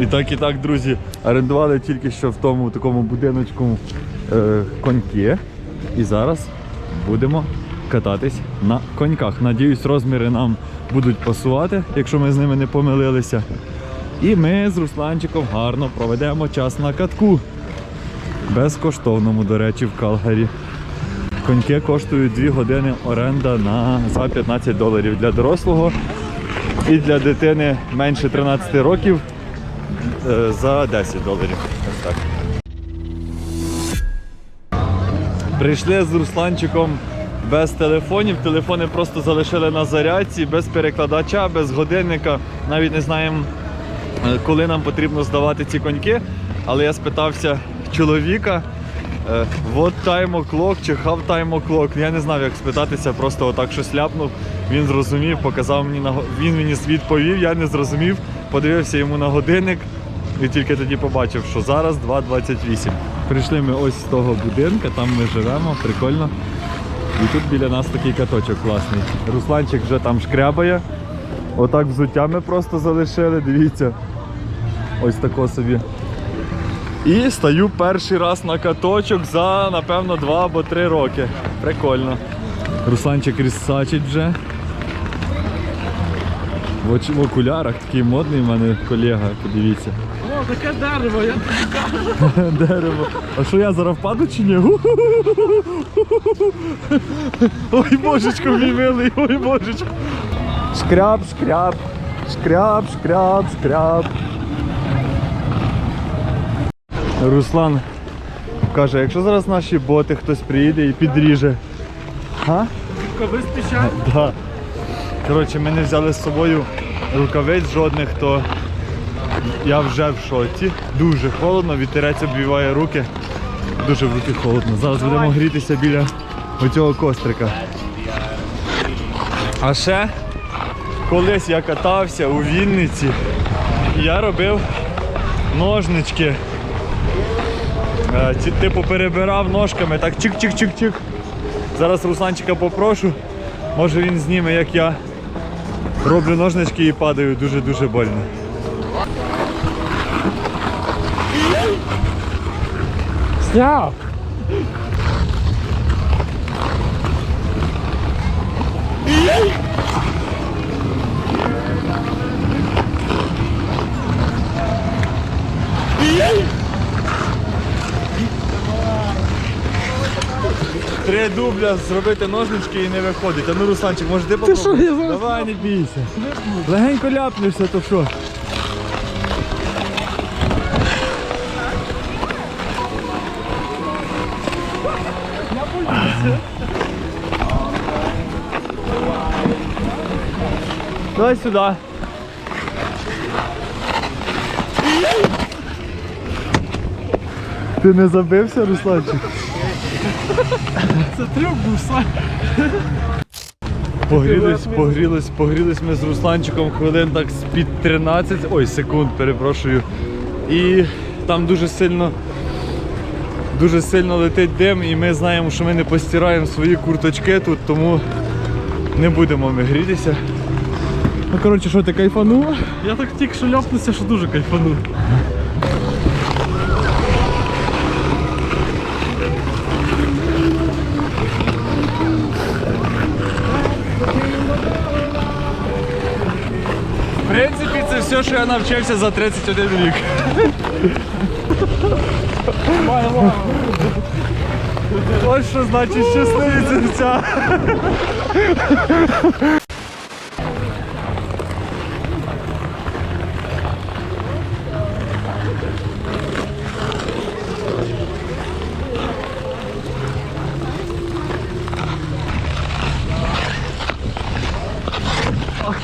І так, і так, друзі, орендували тільки що в тому такому будиночку е, коньки. І зараз будемо кататись на коньках. Надіюсь, розміри нам будуть пасувати, якщо ми з ними не помилилися. І ми з Русланчиком гарно проведемо час на катку. Безкоштовному, до речі, в Калгарі. Коньки коштують 2 години оренда на, за 15 доларів для дорослого і для дитини менше 13 років за 10 доларів. Так. Прийшли з Русланчиком без телефонів. Телефони просто залишили на зарядці, без перекладача, без годинника. Навіть не знаємо, е, коли нам потрібно здавати ці коньки. Але я спитався чоловіка. е, What time o'clock чи how time o'clock? Я не знав, як спитатися, просто отак щось ляпнув. Він зрозумів, показав мені на він мені відповів, я не зрозумів, подивився йому на годинник і тільки тоді побачив, що зараз 2.28. Прийшли ми ось з того будинка, там ми живемо, прикольно. І тут біля нас такий каточок класний. Русланчик вже там шкрябає. Отак взуття ми просто залишили, дивіться. Ось тако собі. І стаю перший раз на каточок за, напевно, 2 або 3 роки. Прикольно. Русланчик рісачить вже. В окулярах такий модний в мене колега, подивіться. Таке дерево, я Дерево. А що я зараз впаду чи ні? Ой, божечко, мій милий, ой, божечко. Шкряб, шкряб, шкряб, шкряб, шкряб. Руслан каже, якщо зараз наші боти хтось приїде і підріже. А? коли спішав. Да. Коротше, ми не взяли з собою рукавиць жодних, то я вже в шоці. Дуже холодно, вітерець обвіває руки. Дуже в руки холодно. Зараз будемо грітися біля оцього кострика. А ще колись я катався у Вінниці, і я робив ножнички. Е, ці, Типу перебирав ножками, так чик-чик-чик-чик. Зараз Русланчика попрошу. Може він зніме, як я роблю ножнички і падаю дуже-дуже больно. Сняв. Три дубля зробити ножнички і не виходить. А ну, Русланчик, може ти попробуєш? що, я зараз- Давай, не бійся. Легенько ляпнешся, то що? Давай сюди. Ти не забився, Русланчик? Це трюк був сам. Погрілись, погрілись, погрілись ми з Русланчиком хвилин так з під 13, ой, секунд, перепрошую. І там дуже сильно, дуже сильно летить дим, і ми знаємо, що ми не постираємо свої курточки тут, тому не будемо ми грітися. Ну, коротше, що ти кайфанула? Я так тільки що ляпнувся, що дуже кайфанув. В принципі, це все, що я навчився за 31 рік. Ось що значить щасливі серця.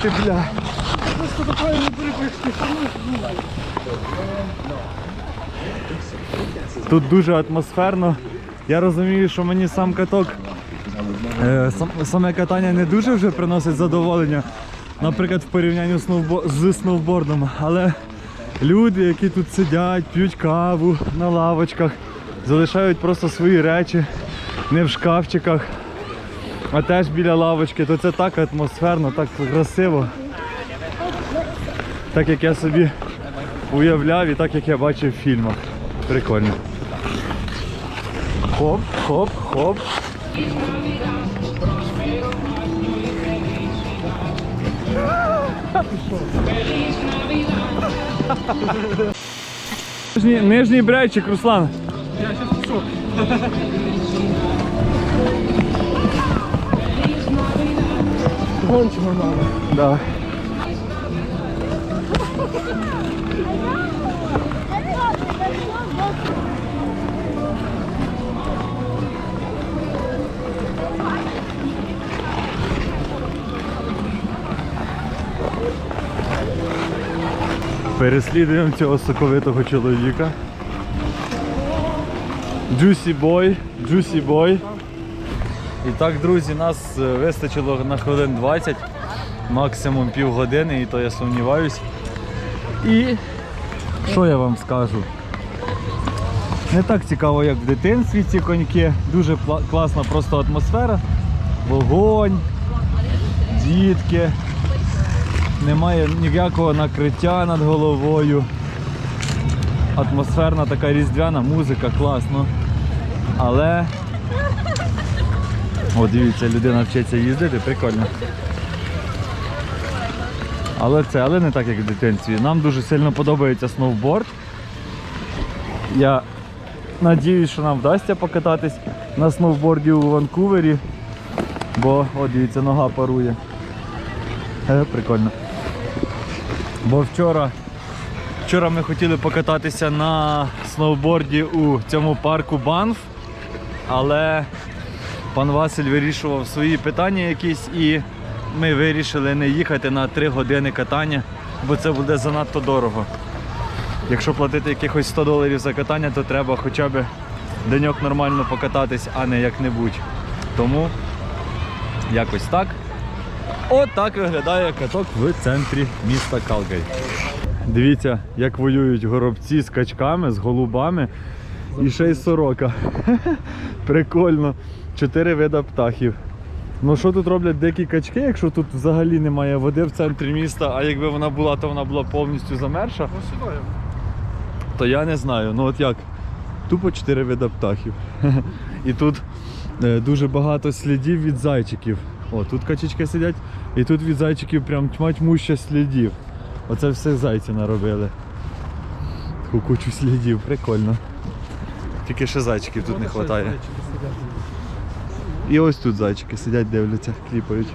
Ти бля. Просто такое не припишки. Тут дуже атмосферно. Я розумію, що мені сам каток, е, сам, саме катання не дуже вже приносить задоволення, наприклад, в порівнянні з сноубордом. Але люди, які тут сидять, п'ють каву на лавочках, залишають просто свої речі не в шкафчиках, а теж біля лавочки, то це так атмосферно, так красиво. Так як я собі уявляв і так як я бачив в фільмах. Прикольно. Хоп, хоп, хоп. Нижній, брейчик, Руслан. Я сейчас пішов. Гончимо надо. Да. Переслідуємо цього соковитого чоловіка. Juicy boy, juicy boy. І так, друзі, нас е, вистачило на хвилин 20, максимум півгодини, і то я сумніваюсь. І що я вам скажу? Не так цікаво, як в дитинстві ці коньки. Дуже класна просто атмосфера. Вогонь, дітки. Немає ніякого накриття над головою. Атмосферна така різдвяна музика, класно. Але о, дивіться, людина вчиться їздити, прикольно. Але це, але не так, як в дитинстві. Нам дуже сильно подобається сноуборд. Я надіюсь, що нам вдасться покататись на сноуборді у Ванкувері. Бо, о, дивіться, нога парує. Е, прикольно. Бо вчора, вчора ми хотіли покататися на сноуборді у цьому парку Банф, але пан Василь вирішував свої питання якісь і ми вирішили не їхати на 3 години катання, бо це буде занадто дорого. Якщо платити якихось 100 доларів за катання, то треба хоча б деньок нормально покататись, а не як-небудь. Тому якось так. От так виглядає каток в центрі міста Калгарі. Дивіться, як воюють горобці з качками, з голубами і ще й сорока. Прикольно. Чотири вида птахів. Ну що тут роблять дикі качки, якщо тут взагалі немає води в центрі міста, а якби вона була, то вона була повністю замерша, Ось то я не знаю. Ну от як? Тупо чотири вида птахів. І тут е, дуже багато слідів від зайчиків. О, тут качечки сидять, і тут від зайчиків прям тьма тьмуща слідів. Оце все зайці наробили. Таку кучу слідів, прикольно. Тільки ще зайчиків тут не вистачає. І ось тут зайчики сидять, дивляться, кліпають.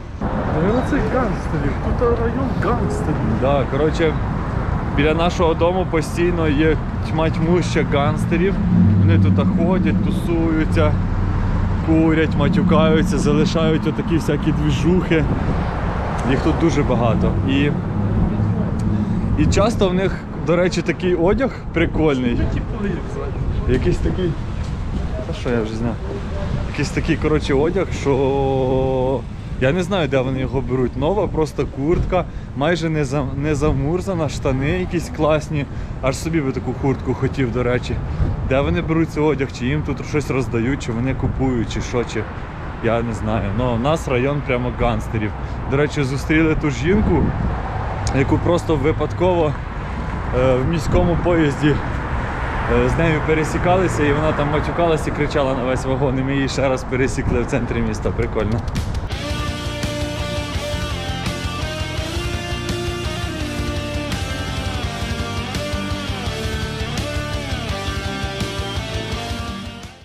Наверное, це гангстерів. Тут район гангстерів. Да, коротше, біля нашого дому постійно є тьма тьмуща гангстерів. Вони тут ходять, тусуються, курять, матюкаються, залишають отакі всякі двіжухи. Їх тут дуже багато. І, і часто в них, до речі, такий одяг прикольний. Якийсь такий. Та що я вже знаю? Якийсь такий, коротше, одяг, що я не знаю, де вони його беруть. Нова просто куртка, майже не, за... не замурзана, штани якісь класні. Аж собі би таку куртку хотів, до речі. Де вони беруть цей одяг, чи їм тут щось роздають, чи вони купують, чи що, чи. Я не знаю. Ну, у нас район прямо гангстерів. До речі, зустріли ту жінку, яку просто випадково е, в міському поїзді З нею пересікалися і вона там матюкалася і кричала на весь вагон, і ми її ще раз пересікли в центрі міста. Прикольно.